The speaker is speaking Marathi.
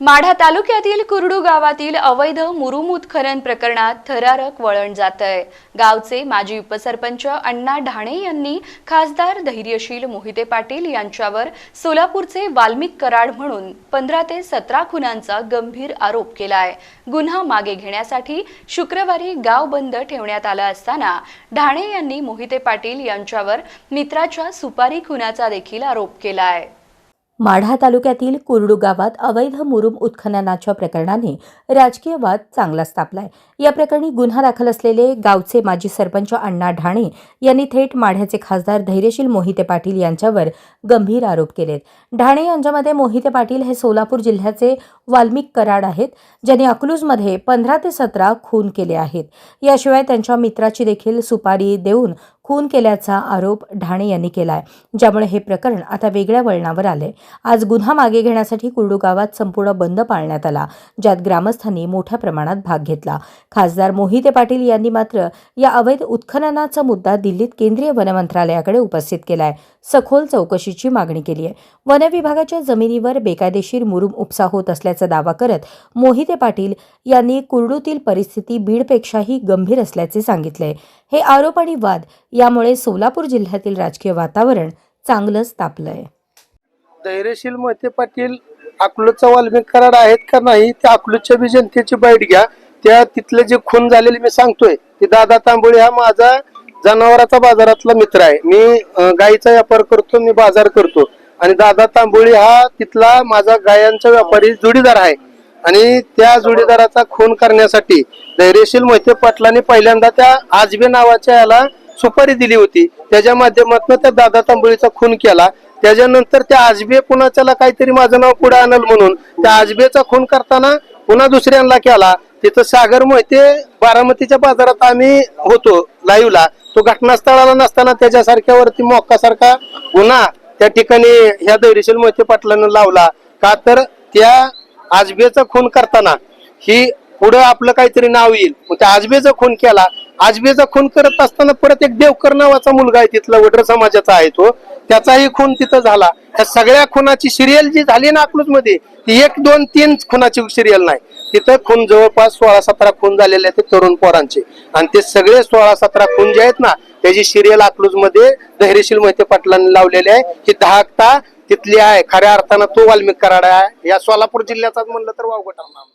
माढा तालुक्यातील कुरडू गावातील अवैध मुरुम उत्खनन प्रकरणात थरारक वळण जात आहे गावचे माजी उपसरपंच अण्णा ढाणे यांनी खासदार धैर्यशील मोहिते पाटील यांच्यावर सोलापूरचे वाल्मिक कराड म्हणून पंधरा ते सतरा खुनांचा गंभीर आरोप केला आहे गुन्हा मागे घेण्यासाठी शुक्रवारी गाव बंद ठेवण्यात आला असताना ढाणे यांनी मोहिते पाटील यांच्यावर मित्राच्या सुपारी खुनाचा देखील आरोप केला आहे माढा तालुक्यातील कुरडू गावात अवैध मुरुम उत्खननाच्या प्रकरणाने राजकीय वाद चांगलाच तापलाय या प्रकरणी गुन्हा दाखल असलेले गावचे माजी सरपंच अण्णा ढाणे यांनी थेट माढ्याचे खासदार धैर्यशील मोहिते पाटील यांच्यावर गंभीर आरोप केलेत. ढाणे यांच्यामध्ये मोहिते पाटील हे सोलापूर जिल्ह्याचे वाल्मिक कराड आहेत ज्यांनी अकलूजमध्ये पंधरा ते सतरा खून केले आहेत. याशिवाय त्यांच्या मित्राची देखील सुपारी देऊन खून केल्याचा आरोप ढाणे यांनी केलाय ज्यामुळे हे प्रकरण आता वेगळ्या वळणावर आले आज गुन्हा मागे घेण्यासाठी कुर्डू गावात संपूर्ण बंद पाळण्यात आला ज्यात ग्रामस्थांनी मोठ्या प्रमाणात भाग घेतला. खासदार मोहिते पाटील यांनी मात्र या अवैध उत्खननाचा मुद्दा दिल्लीत केंद्रीय वन मंत्रालयाकडे उपस्थित केलाय. सखोल चौकशीची मागणी केली आहे. वन विभागाच्या जमिनीवर बेकायदेशीर मुरुम उपसा होत असल्याचा दावा करत मोहिते पाटील यांनी कुर्डूतील परिस्थिती बीडपेक्षाही गंभीर असल्याचे सांगितले हे आरोप आणि वाद यामुळे सोलापूर जिल्ह्यातील राजकीय वातावरण चांगलंच तापलंय. धैर्यशील मोहिते पाटील अकलूजचा वाल्मिक कराड आहेत का नाही त्या अकलूजच्या बी जनतेची बाईट घ्या. त्या तिथले जे खून झालेले मी सांगतोय की दादा तांबोळी हा माझा जनावराचा बाजारातला मित्र आहे. मी गायीचा गाईचा व्यापार करतो मी बाजार करतो. आणि दादा तांबोळी हा तिथला माझा गायांचा व्यापारी जोडीदार आहे. आणि त्या जोडीदाराचा खून करण्यासाठी धैर्यशील मोहिते पाटलांनी पहिल्यांदा त्या आजबे नावाच्या याला सुपारी दिली होती. त्याच्या माध्यमातून त्या दादा तांबोळीचा खून केला. त्याच्यानंतर त्या आजबे पुन्हा त्याला काहीतरी माझं नाव पुढे आणल म्हणून त्या आजबेचा खून करताना पुन्हा दुसऱ्यांना केला. तिथं सागर मोहिते बारामतीच्या बाजारात आम्ही होतो लाईव्हला तो घटनास्थळाला नसताना त्याच्यासारख्यावरती मोक्कासारखा गुन्हा त्या ठिकाणी ह्या दैरीशील मोहिते पाटलानं लावला. का तर त्या आजबेचा खून करताना ही पुढं आपलं काहीतरी नाव येईल. मग त्या आजबेचा खून केला. आजबेचा खून करत असताना परत एक देवकर नावाचा मुलगा आहे तिथला वडर समाजाचा आहे तो. त्याचाही खून तिथं झाला. ह्या सगळ्या खुनाची सिरियल जी झाली ना अकलूजमध्ये ती एक दोन तीन खुनाची सिरियल नाही. तिथं खून जवळपास सोळा सतरा खून झालेले आहेत ते तरुण पोरांचे. आणि ते सगळे सोळा सतरा खून जे आहेत ना त्याची सिरियल अकलूजमध्ये धैर्यशील मोहिते पाटलांनी लावलेली आहे. ही दहाकता तिथली आहे. खऱ्या अर्थानं तो वाल्मिक कराड आहे. या सोलापूर जिल्ह्याचाच म्हणलं तर वावगं